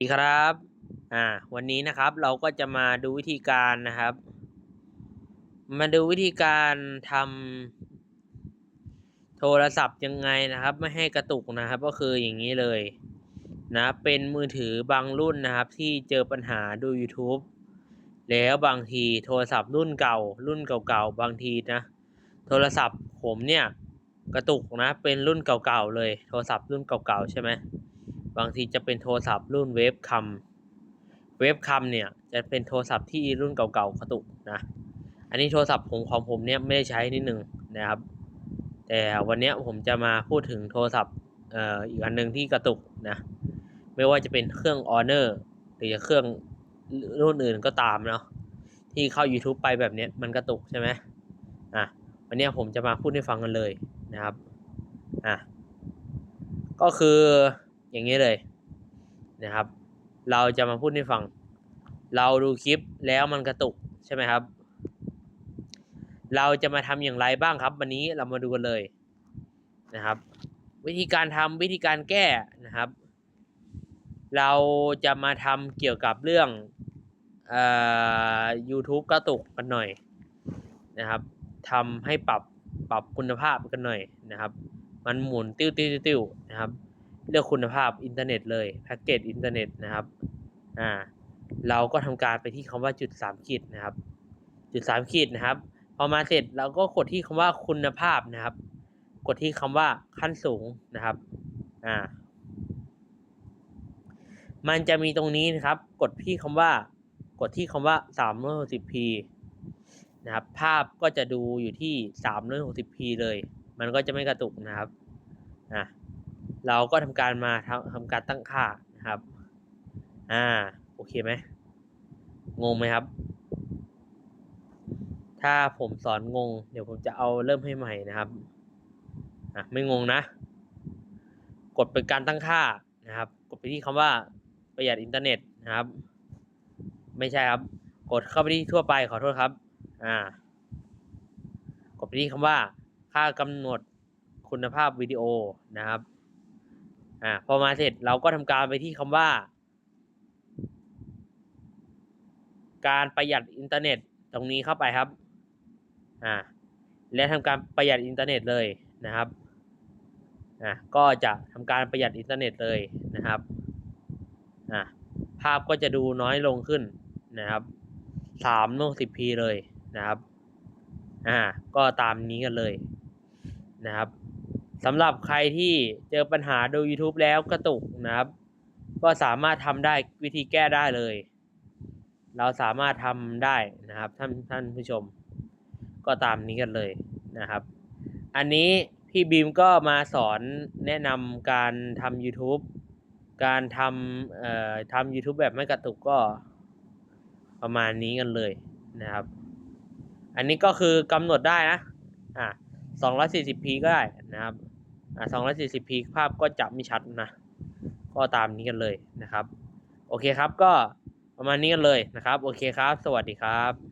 สวัสดีครับ อ่า วันนี้นะครับเราก็จะมาดูวิธีการนะครับ มาดูวิธีการทำโทรศัพท์ยังไงนะครับ ไม่ให้กระตุกนะครับ ก็คืออย่างนี้เลยนะ เป็นมือถือบางรุ่นนะครับ ที่เจอปัญหาดู YouTube แล้วบางทีโทรศัพท์รุ่นเก่า รุ่นเก่าๆบางทีนะ โทรศัพท์ผมเนี่ยกระตุกนะ เป็นรุ่นเก่าๆเลย โทรศัพท์รุ่นเก่าๆใช่ไหม บางทีจะเป็นโทรศัพท์รุ่นเวฟคัมเวฟคัมเนี่ยจะเป็นโทรศัพท์ที่รุ่นเก่าๆกระตุกนะ อันนี้โทรศัพท์ผมของผมเนี่ยไม่ได้ใช้นิดหนึ่งนะครับ แต่วันนี้ผมจะมาพูดถึงโทรศัพท์อ,อ,อีกอันหนึ่งที่กระตุกนะ ไม่ว่าจะเป็นเครื่อง Honor หรือจะเครื่องรุ่นอื่นก็ตามเนาะที่เข้า YouTube ไปแบบนี้มันกระตุกใช่ไหมอะวันนี้ผมจะมาพูดให้ฟังกันเลยนะครับอะก็คือ อย่างนี้เลยนะครับ เราจะมาพูดให้ฟัง เราดูคลิปแล้วมันกระตุกใช่ไหมครับ เราจะมาทำอย่างไรบ้างครับ วันนี้เรามาดูกันเลยนะครับ วิธีการทำวิธีการแก้นะครับ เราจะมาทำเกี่ยวกับเรื่องเอ่อ YouTube กระตุกกันหน่อยนะครับทำให้ปรับปรับคุณภาพกันหน่อยนะครับ มันหมุนติ้วติ้วติ้วนะครับ เลือกคุณภาพอินเทอร์เน็ตเลยแพ็กเกจอินเทอร์เน็ตนะครับอ่าเราก็ทำการไปที่คำว่าจุดสามขีดนะครับ จุดสามขีดนะครับ พอมาเสร็จเราก็กดที่คำว่าคุณภาพนะครับ กดที่คำว่าขั้นสูงนะครับอ่ามันจะมีตรงนี้นะครับ กดที่คำว่า กดที่คำว่า 360p นะครับ ภาพก็จะดูอยู่ที่ 360p เลย มันก็จะไม่กระตุกนะครับอะ เราก็ทำการมาทำทำการตั้งค่านะครับ อ่า โอเคไหม งงไหมครับ ถ้าผมสอนงง เดี๋ยวผมจะเอาเริ่มให้ใหม่นะครับ อะ ไม่งงนะ กดเป็นการตั้งค่านะครับ กดไปที่คำว่าประหยัดอินเทอร์เน็ตนะครับ ไม่ใช่ครับ กดเข้าไปที่ทั่วไปขอโทษครับ อ่า กดไปที่คำว่า ค่ากำหนดคุณภาพวิดีโอนะครับ อ่าพอมาเสร็จเราก็ทำการไปที่คำว่า การประหยัดอินเทอร์เน็ตตรงนี้เข้าไปครับ อ่า และทำการประหยัดอินเทอร์เน็ตเลยนะครับ อ่าก็จะทำการประหยัดอินเทอร์เน็ตเลยนะครับ อ่าภาพก็จะดูน้อยลงขึ้นนะครับสามโนสิบพีเลยนะครับ อ่า ก็ตามนี้กันเลยนะครับ สำหรับใครที่เจอปัญหาดู YouTube แล้วกระตุกนะครับ ก็สามารถทำได้วิธีแก้ได้เลย เราสามารถทำได้นะครับท่านท่านผู้ชม ก็ตามนี้กันเลยนะครับ อันนี้พี่บีมก็มาสอนแนะนำการทำ YouTube การทำเอ่อทำ YouTube แบบไม่กระตุกก็ประมาณนี้กันเลยนะครับ อันนี้ก็คือกำหนดได้นะ อะ 240p ก็ได้นะครับ 240p ภาพก็จะไม่ชัดนะ ก็ตามนี้กันเลยนะครับ โอเคครับก็ประมาณนี้กันเลยนะครับ โอเคครับ สวัสดีครับ